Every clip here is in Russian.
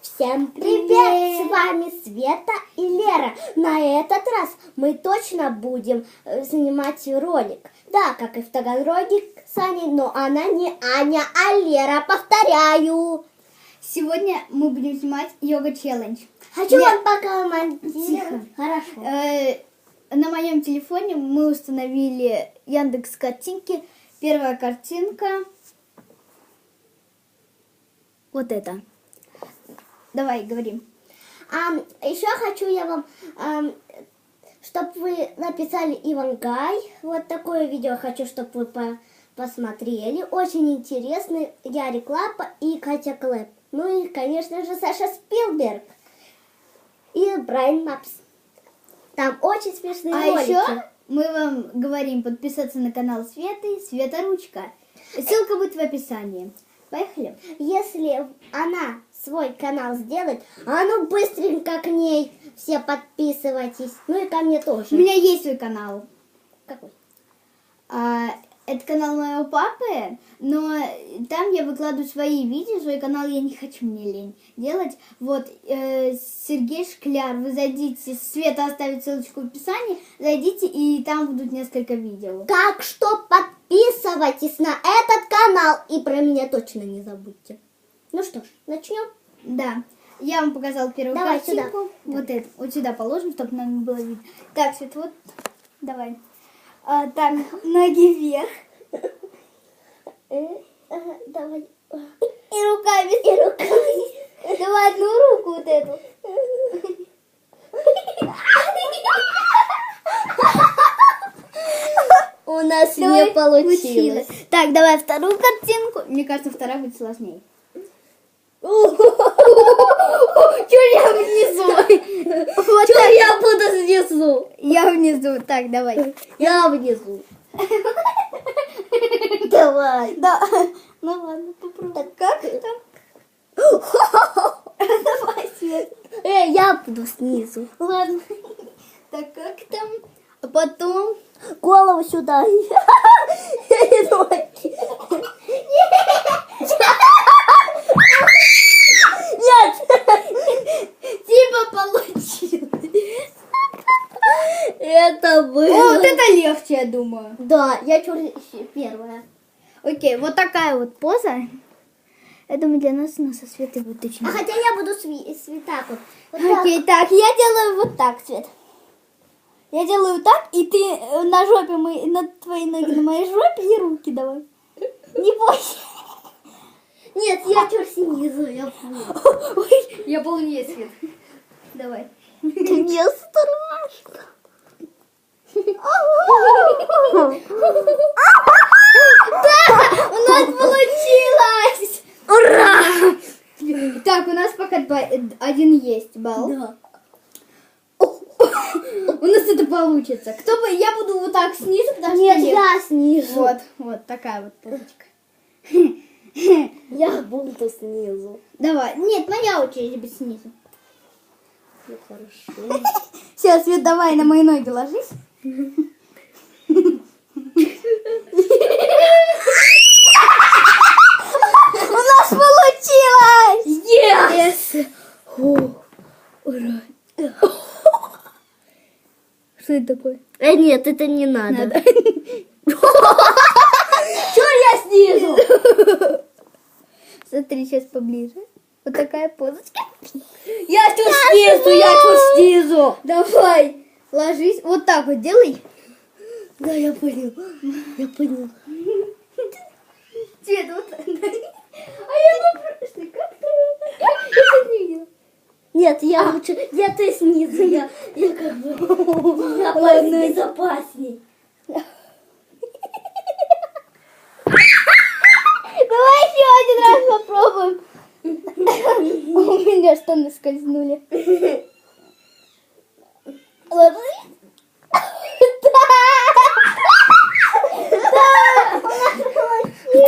Всем привет! С вами Света и Лера. На этот раз мы точно будем э, снимать ролик. Да, как и в Таганроге с Аней, но она не Аня, а Лера. Повторяю. Сегодня мы будем снимать йога челлендж. Хочу Я- вам покомментировать. Тихо. Хорошо. Э, на моем телефоне мы установили Яндекс картинки. Первая картинка. Вот это. Давай, говорим. еще хочу я вам, чтобы вы написали Ивангай. Вот такое видео хочу, чтобы вы по- посмотрели. Очень интересный. Ярик Лапа и Катя Клэп. Ну и, конечно же, Саша Спилберг. И Брайан Мапс. Там очень смешные А ролики. еще мы вам говорим подписаться на канал Светы, Света Ручка. Ссылка будет в описании. Поехали. Если она свой канал сделает, а ну быстренько к ней все подписывайтесь. Ну и ко мне тоже. У меня есть свой канал. Какой? А, это канал моего папы, но там я выкладываю свои видео, свой канал я не хочу, мне лень делать. Вот, э, Сергей Шкляр, вы зайдите, Света оставит ссылочку в описании, зайдите, и там будут несколько видео. Так что подписывайтесь на этот канал и про меня точно не забудьте. Ну что ж, начнем. Да, я вам показала первую Давай картинку. сюда. Вот это, вот сюда положим, чтобы нам было видно. Так, Свет, вот, давай. А, так, ноги вверх. Э, давай. И руками. И руками. Давай одну руку вот эту. Нас Давай, не получилось. Так, давай вторую картинку. Мне кажется, вторая будет сложнее. Чё я внизу? Вот Чё я буду снизу? Я внизу. Так, давай. Я внизу. Давай. Да. Ну ладно, попробуй. Так как это? Давай, Свет. Э, я буду снизу. Ладно. Так, как там? А потом... Голову сюда. Нет. Типа получилось. Это было. О, вот это легче, я думаю. Да, я чур первая. Окей, вот такая вот поза. Я думаю, для нас у нас со Светой будет очень А хотя я буду сви- так вот. Вот так. Окей, так, я делаю вот так, Свет. Я делаю так, и ты э, на жопе, мои, на твои ноги на моей жопе и руки давай. Не бойся. Нет, я чур снизу, я. Ой, я полнее, Свет. Давай. Мне страшно. У нас получилось! Ура! Так, у нас пока один есть балл. Да. У нас это получится. Кто бы, я буду вот так снизу, потому что Нет, нет. я снизу. Вот, вот такая вот позочка. Я буду снизу. Давай. Нет, моя очередь быть снизу. Ну хорошо. Сейчас, Свет, давай на мои ноги ложись. У нас получилось! Yes! Ура! Что это такое? Э, нет, это не надо. Надо. Чё я снизу? Смотри, сейчас поближе. Вот такая позочка. Я чур снизу, я чур снизу. Давай, ложись. Вот так вот делай. Да, я понял. Я понял. Цвет вот. А я попрошу, как ты? Я не видела. Нет, я лучше где-то снизу. Я, я как бы... Я безопасней. Давай еще один раз попробуем. У меня штаны скользнули.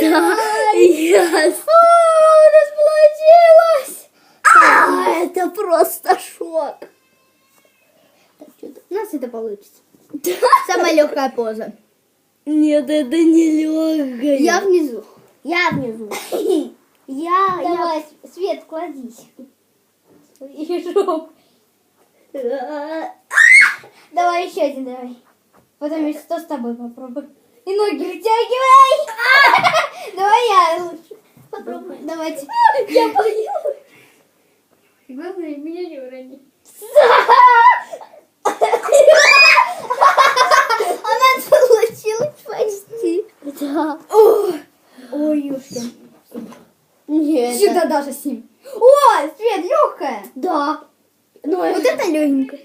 Да, yes. у нас получилось. А, это просто шок. У нас это получится. Самая легкая поза. Нет, это не легкая. Я внизу. Я внизу. Я, я... Давай, Свет, кладись. Жопу. Давай еще один, давай. Потом я что с тобой попробую. И ноги вытягивай. Давай я лучше. Попробуй. Давайте. Я боюсь. Главное, меня не урони. Она получилась почти. Да. Ой, Юшка. Нет. Сюда даже с ним. О, Свет, легкая. Да. Ну, Вот это легенькая.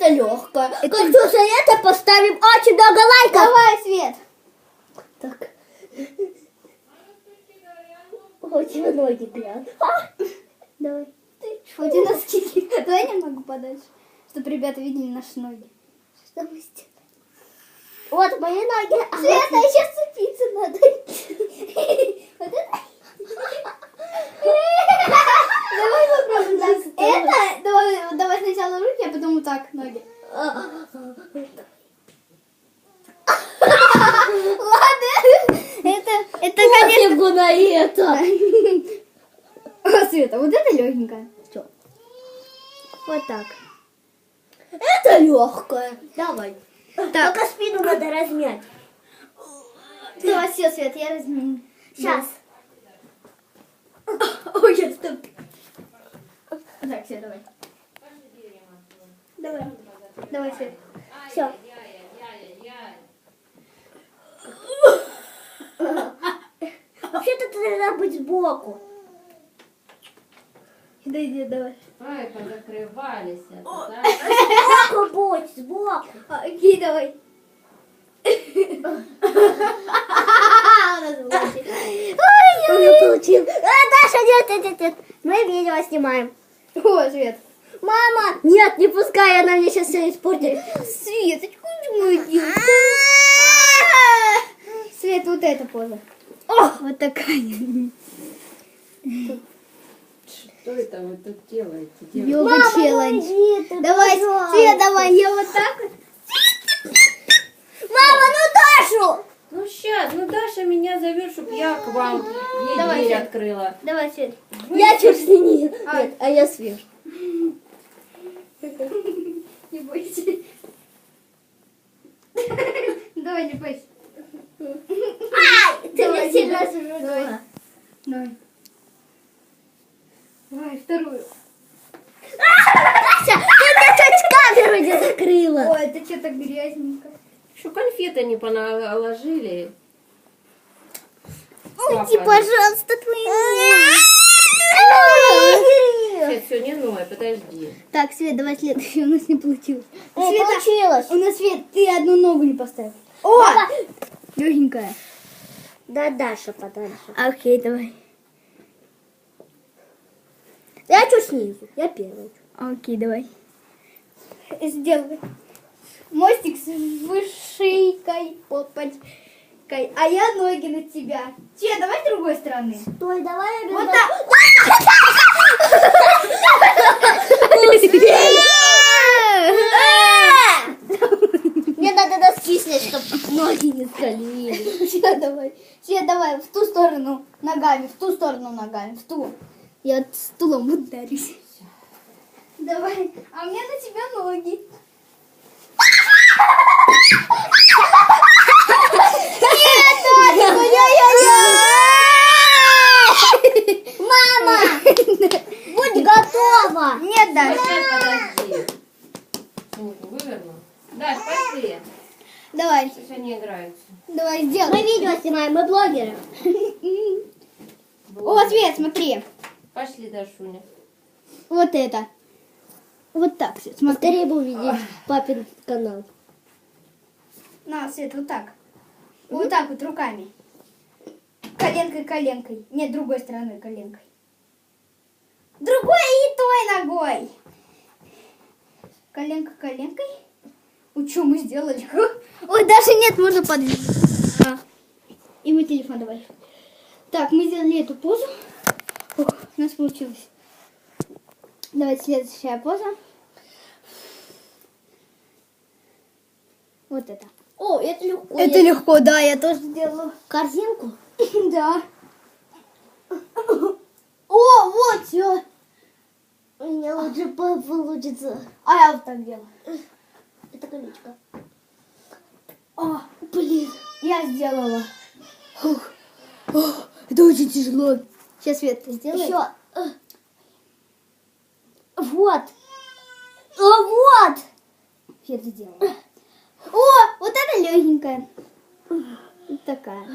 это легкое. Как только за это поставим очень много лайков. Давай, Свет. Так. Тебя ноги грязные. А! Давай. Хоть и носки. Давай немного подальше, чтобы ребята видели наши ноги. Что мы сделаем? Вот мои ноги. А Света, еще сцепиться надо. Вот это. Давай попробуем так. Это, давай, давай сначала руки, а потом вот так ноги. Ладно, это, это, конечно. На это. Света, вот это легенькая. Всё. Вот так. Это легкое. Давай. Так. Только спину надо размять. Давай, все, Свет, я разменю. Сейчас. Ой, я стоп. Так, все, давай. Давай. Давай, Свет. Все. Вообще-то ты должна быть сбоку. Да иди, давай. Ай, позакрывались. это, да? Сбоку будь, сбоку. Окей, давай. У меня получилось. А, Даша, нет, нет, нет, нет. Мы видео снимаем. О, Свет. Мама! Нет, не пускай, она мне сейчас все испортит. Девочка. Свет, вот эта поза. О, вот такая. Что это вы тут делаете? девочки? Йога Мама, челлендж. ну ты, Давай, пожалуйста. Свет, давай, я вот так вот. Мама, ну Дашу! Ну сейчас, ну Даша меня зовет, чтобы я к вам ей Давай, дверь Свет. открыла. Давай, Свет. Я чуть не нет, А. а я свеж. Не бойся. Давай, не бойся. Ай, ты Давай, меня сильно давай. сжигала. Давай. Давай, вторую. Ася, ты мне чуть камеру не закрыла. Ой, это что-то грязненько. Что конфеты не поналожили? Уйди, пожалуйста, твои Свет, все, не ной, подожди. Так, Свет, давай следующий. У нас не получилось. Не Света, получилось. у нас, Свет, ты одну ногу не поставил. О! Легенькая. Да, Даша подальше. Окей, давай. Я чуть снизу, я первый. Окей, давай. Сделай. Мостик с вышейкой, попочкой. А я ноги на тебя. Че, давай с другой стороны. Стой, давай я Вот так. Мне надо носки снять, чтобы ноги не скользили. Все, давай. Все, давай, в ту сторону ногами, в ту сторону ногами, в ту. Я стулом ударюсь. Давай. А мне на тебя ноги. Нет, ой-ой-ой. Мама, будь готова. Нет, Даша. Подожди. Выверну. Даш, пошли. Давай, Сейчас они играются. давай, Мы сделай. видео снимаем, мы блогеры. О, Свет, смотри. Пошли, Дашуня. Вот это. Вот так, Свет, смотри. Бы увидеть папин канал. На, Свет, вот так. Вот так вот руками. Коленкой, коленкой. Нет, другой стороной коленкой. Другой и той ногой. Коленка коленкой. Ну, что мы сделали? Ой, даже нет, можно подвинуть. А. И мы телефон давай. Так, мы сделали эту позу. У нас получилось. Давайте следующая поза. Вот это. О, это легко. Это я... легко, да, я тоже делала. Корзинку? да. О, вот все. У меня уже получится. А я вот так делаю. Это колечко. О, блин, я сделала. Фух. Это очень тяжело. Сейчас Свет сделай. Еще. Вот. О, вот. Свет сделала. О, вот это легенькая. Вот такая.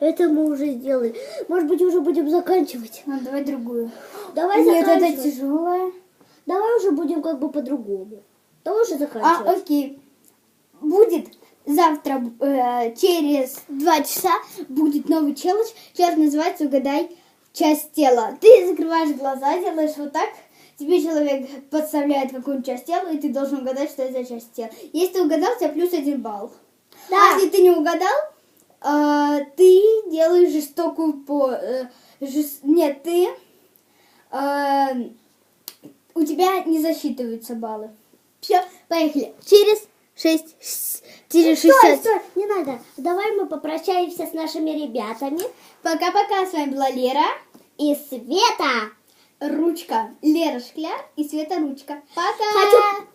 Это мы уже сделали. Может быть, уже будем заканчивать. Ну, давай другую. Давай Нет, это тяжелая. Давай уже будем как бы по-другому. Давай уже А, заканчивать. окей. Будет завтра, э, через два часа, будет новый челлендж. Челлендж называется «Угадай часть тела». Ты закрываешь глаза, делаешь вот так. Тебе человек подставляет какую-нибудь часть тела, и ты должен угадать, что это за часть тела. Если ты угадал, у тебя плюс один балл. Да. А если ты не угадал, э, ты делаешь жестокую по... э, жес- Нет, ты... э, у тебя не засчитываются баллы. Все, поехали. Через 6... Через Стой, 60... стой, не надо. Давай мы попрощаемся с нашими ребятами. Пока-пока, с вами была Лера, И Света. Ручка, Лера Шкляр и Света Ручка. Пока! Хочу...